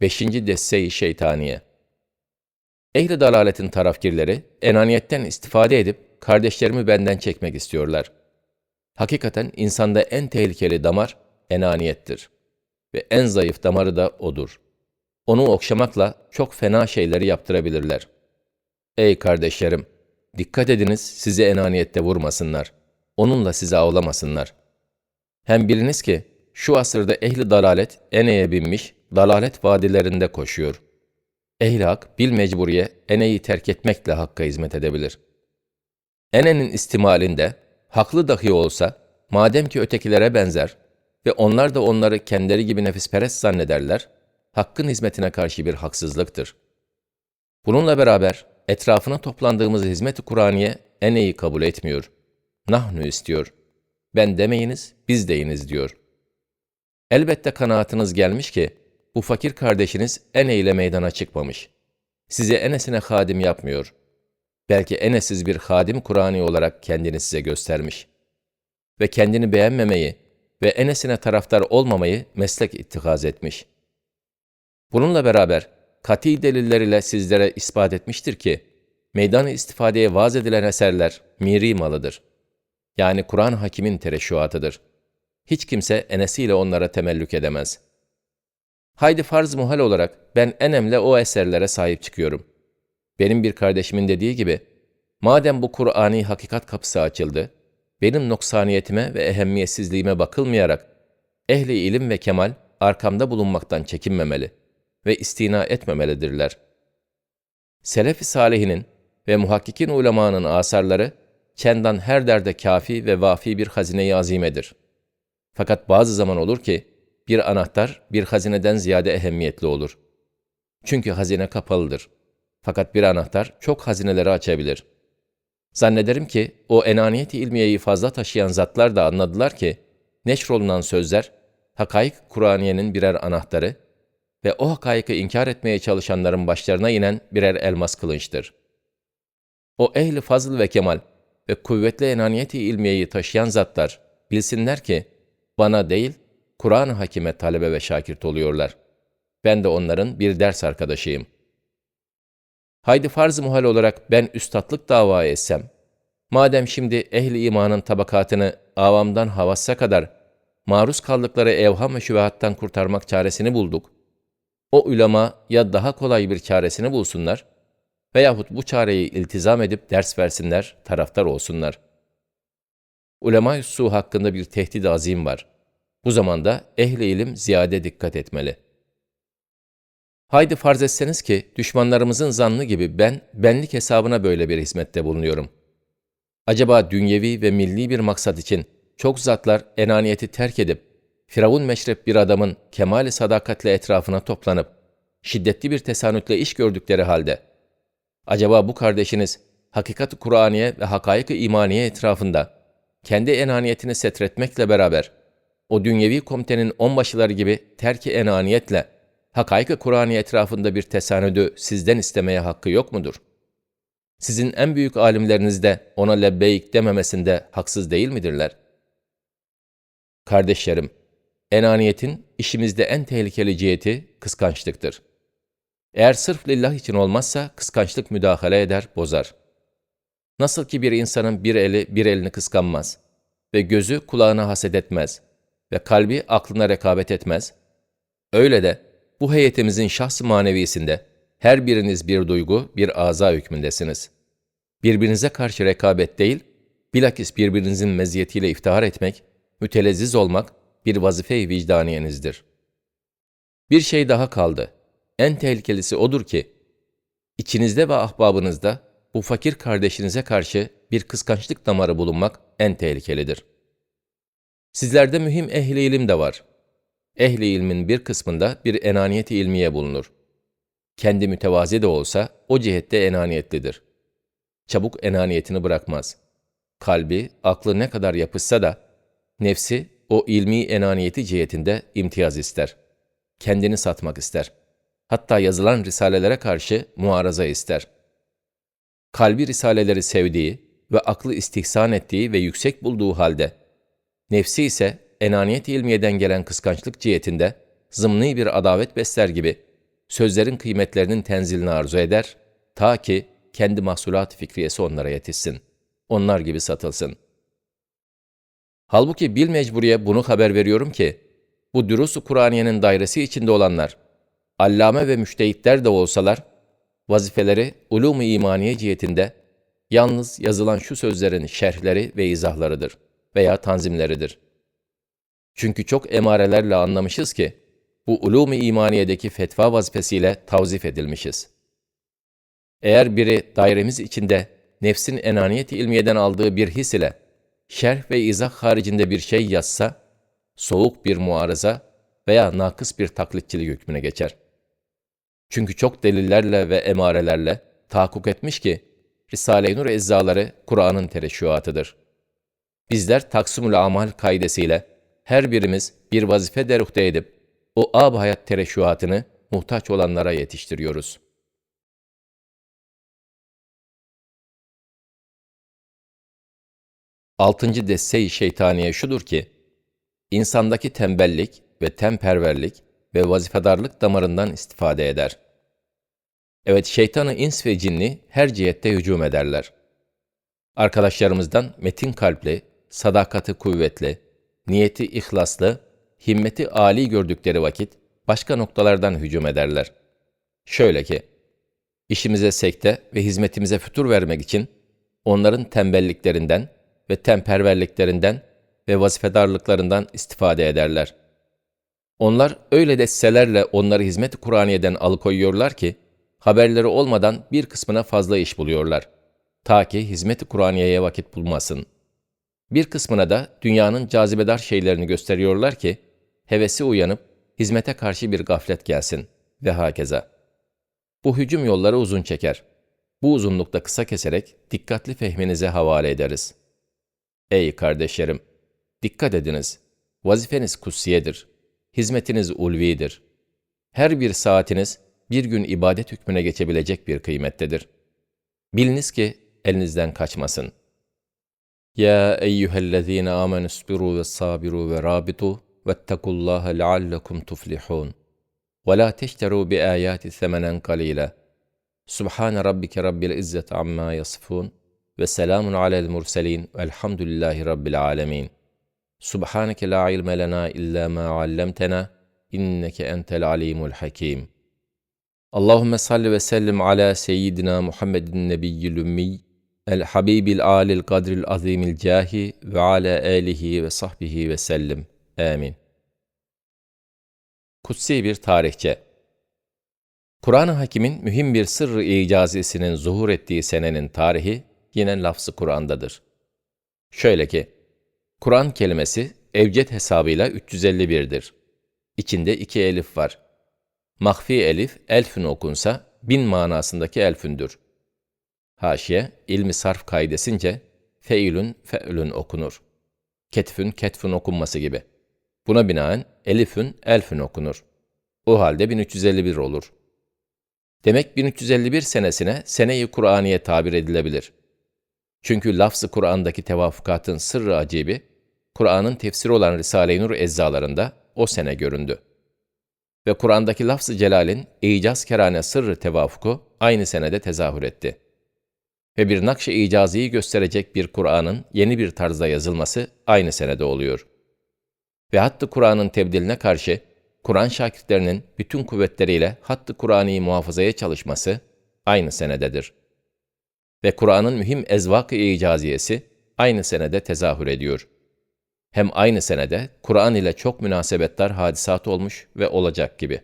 5. Desse-i Şeytaniye Ehli dalaletin tarafgirleri enaniyetten istifade edip kardeşlerimi benden çekmek istiyorlar. Hakikaten insanda en tehlikeli damar enaniyettir. Ve en zayıf damarı da odur. Onu okşamakla çok fena şeyleri yaptırabilirler. Ey kardeşlerim! Dikkat ediniz sizi enaniyette vurmasınlar. Onunla sizi avlamasınlar. Hem biliniz ki şu asırda ehli dalalet eneye binmiş, dalalet vadilerinde koşuyor. Ehli hak bil mecburiye eneyi terk etmekle hakka hizmet edebilir. Enenin istimalinde, haklı dahi olsa, madem ki ötekilere benzer ve onlar da onları kendileri gibi nefisperest zannederler, hakkın hizmetine karşı bir haksızlıktır. Bununla beraber etrafına toplandığımız hizmet-i Kur'aniye eneyi kabul etmiyor. Nahnu istiyor. Ben demeyiniz, biz deyiniz diyor. Elbette kanaatınız gelmiş ki, bu fakir kardeşiniz ene ile meydana çıkmamış. Size enesine hadim yapmıyor. Belki enesiz bir hadim Kur'an'i olarak kendini size göstermiş. Ve kendini beğenmemeyi ve enesine taraftar olmamayı meslek ittikaz etmiş. Bununla beraber kati deliller ile sizlere ispat etmiştir ki, meydan istifadeye vaz edilen eserler miri malıdır. Yani Kur'an hakimin tereşuatıdır. Hiç kimse enesiyle onlara temellük edemez. Haydi farz muhal olarak ben enemle o eserlere sahip çıkıyorum. Benim bir kardeşimin dediği gibi, madem bu Kur'ani hakikat kapısı açıldı, benim noksaniyetime ve ehemmiyetsizliğime bakılmayarak, ehli ilim ve kemal arkamda bulunmaktan çekinmemeli ve istina etmemelidirler. Selef-i salihinin ve muhakkikin ulemanın asarları, kendan her derde kafi ve vafi bir hazine-i azimedir. Fakat bazı zaman olur ki, bir anahtar bir hazineden ziyade ehemmiyetli olur. Çünkü hazine kapalıdır. Fakat bir anahtar çok hazineleri açabilir. Zannederim ki o enaniyet ilmiyeyi fazla taşıyan zatlar da anladılar ki, neşrolunan sözler, hakaik Kur'aniyenin birer anahtarı ve o hakaiki inkar etmeye çalışanların başlarına inen birer elmas kılınçtır. O ehli fazıl ve kemal ve kuvvetli enaniyeti ilmiyeyi taşıyan zatlar bilsinler ki, bana değil, Kur'an-ı Hakim'e talebe ve şakirt oluyorlar. Ben de onların bir ders arkadaşıyım. Haydi farz-ı muhal olarak ben üstatlık dava etsem, madem şimdi ehli imanın tabakatını avamdan havassa kadar maruz kaldıkları evham ve şüvehattan kurtarmak çaresini bulduk, o ulema ya daha kolay bir çaresini bulsunlar veyahut bu çareyi iltizam edip ders versinler, taraftar olsunlar. Ulema-i hakkında bir tehdit azim var. Bu zamanda ehli ilim ziyade dikkat etmeli. Haydi farz etseniz ki düşmanlarımızın zannı gibi ben benlik hesabına böyle bir hizmette bulunuyorum. Acaba dünyevi ve milli bir maksat için çok zatlar enaniyeti terk edip Firavun meşrep bir adamın kemali sadakatle etrafına toplanıp şiddetli bir tesanütle iş gördükleri halde acaba bu kardeşiniz hakikat-ı Kur'aniye ve hakaik-ı imaniye etrafında kendi enaniyetini setretmekle beraber o dünyevi komitenin onbaşıları gibi terki enaniyetle hakaik-ı Kur'an'ı etrafında bir tesanüdü sizden istemeye hakkı yok mudur? Sizin en büyük alimleriniz de ona lebbeyk dememesinde haksız değil midirler? Kardeşlerim, enaniyetin işimizde en tehlikeli ciheti kıskançlıktır. Eğer sırf lillah için olmazsa kıskançlık müdahale eder, bozar. Nasıl ki bir insanın bir eli bir elini kıskanmaz ve gözü kulağına haset etmez.'' Ve kalbi aklına rekabet etmez. Öyle de bu heyetimizin şahs manevisinde her biriniz bir duygu, bir aza hükmündesiniz. Birbirinize karşı rekabet değil, bilakis birbirinizin meziyetiyle iftihar etmek, mütelezziz olmak bir vazife-i vicdaniyenizdir. Bir şey daha kaldı. En tehlikelisi odur ki, içinizde ve ahbabınızda bu fakir kardeşinize karşı bir kıskançlık damarı bulunmak en tehlikelidir.'' Sizlerde mühim ehli ilim de var. Ehli ilmin bir kısmında bir enaniyet ilmiye bulunur. Kendi mütevazi de olsa o cihette enaniyetlidir. Çabuk enaniyetini bırakmaz. Kalbi, aklı ne kadar yapışsa da nefsi o ilmi enaniyeti cihetinde imtiyaz ister. Kendini satmak ister. Hatta yazılan risalelere karşı muaraza ister. Kalbi risaleleri sevdiği ve aklı istihsan ettiği ve yüksek bulduğu halde Nefsi ise enaniyet ilmiyeden gelen kıskançlık cihetinde zımni bir adavet besler gibi sözlerin kıymetlerinin tenzilini arzu eder, ta ki kendi mahsulat fikriyesi onlara yetişsin. Onlar gibi satılsın. Halbuki bil mecburiye bunu haber veriyorum ki, bu dürus-u Kur'aniyenin dairesi içinde olanlar, allame ve müştehitler de olsalar, vazifeleri ulûm-u imaniye cihetinde yalnız yazılan şu sözlerin şerhleri ve izahlarıdır veya tanzimleridir. Çünkü çok emarelerle anlamışız ki, bu ulûm-u imaniyedeki fetva vazifesiyle tavzif edilmişiz. Eğer biri dairemiz içinde nefsin enaniyet ilmiyeden aldığı bir his ile şerh ve izah haricinde bir şey yazsa, soğuk bir muarıza veya nakıs bir taklitçilik hükmüne geçer. Çünkü çok delillerle ve emarelerle tahakkuk etmiş ki, Risale-i Nur eczaları Kur'an'ın tereşüatıdır. Bizler taksımül amal kaidesiyle her birimiz bir vazife deruhte edip, o ab hayat tereşüatını muhtaç olanlara yetiştiriyoruz. Altıncı desse-i şeytaniye şudur ki, insandaki tembellik ve temperverlik ve vazifedarlık damarından istifade eder. Evet şeytanı ins ve cinni her cihette hücum ederler. Arkadaşlarımızdan metin kalpli, sadakati kuvvetli, niyeti ihlaslı, himmeti âli gördükleri vakit başka noktalardan hücum ederler. Şöyle ki, işimize sekte ve hizmetimize fütur vermek için onların tembelliklerinden ve temperverliklerinden ve vazifedarlıklarından istifade ederler. Onlar öyle destelerle onları hizmet-i Kur'aniye'den alıkoyuyorlar ki, haberleri olmadan bir kısmına fazla iş buluyorlar. Ta ki hizmet-i Kur'aniye'ye vakit bulmasın. Bir kısmına da dünyanın cazibedar şeylerini gösteriyorlar ki, hevesi uyanıp hizmete karşı bir gaflet gelsin ve hakeza. Bu hücum yolları uzun çeker. Bu uzunlukta kısa keserek dikkatli fehminize havale ederiz. Ey kardeşlerim! Dikkat ediniz. Vazifeniz kutsiyedir. Hizmetiniz ulvidir. Her bir saatiniz bir gün ibadet hükmüne geçebilecek bir kıymettedir. Biliniz ki elinizden kaçmasın. Eyyühellezine amenü sabiru ve sabiru ve rabitu واتقوا الله لعلكم تفلحون ولا تشتروا بآيات ثمنا قليلا. سبحان ربك رب العزة عما يصفون وسلام على المرسلين والحمد لله رب العالمين. سبحانك لا علم لنا إلا ما علمتنا إنك أنت العليم الحكيم. اللهم صل وسلم على سيدنا محمد النبي الأمي El Habibil Alil Kadril Azimil Cahi ve ala alihi ve sahbihi ve sellim. Amin. Kutsi bir tarihçe Kur'an-ı Hakim'in mühim bir sırrı icazisinin zuhur ettiği senenin tarihi yine lafzı Kur'an'dadır. Şöyle ki, Kur'an kelimesi evcet hesabıyla 351'dir. İçinde iki elif var. Mahfi elif elfün okunsa bin manasındaki elfündür.'' Haşiye, ilmi sarf kaydesince feilün fe'lün okunur. Ketfün ketfün okunması gibi. Buna binaen elifün elfün okunur. O halde 1351 olur. Demek 1351 senesine sene-i Kur'aniye tabir edilebilir. Çünkü lafz-ı Kur'an'daki tevafukatın sırrı acibi, Kur'an'ın tefsiri olan Risale-i Nur eczalarında o sene göründü. Ve Kur'an'daki lafz-ı celalin icaz kerane sırrı tevafuku aynı senede tezahür etti. Ve bir nakş-ı icaziyi gösterecek bir Kur'an'ın yeni bir tarzda yazılması aynı senede oluyor ve hattı Kur'an'ın tebdiline karşı Kur'an şakirtlerinin bütün kuvvetleriyle hattı Kur'an'ı muhafazaya çalışması aynı senededir. Ve Kur'an'ın mühim ezvak-ı icaziyesi aynı senede tezahür ediyor. Hem aynı senede Kur'an ile çok münasebetler hadisat olmuş ve olacak gibi.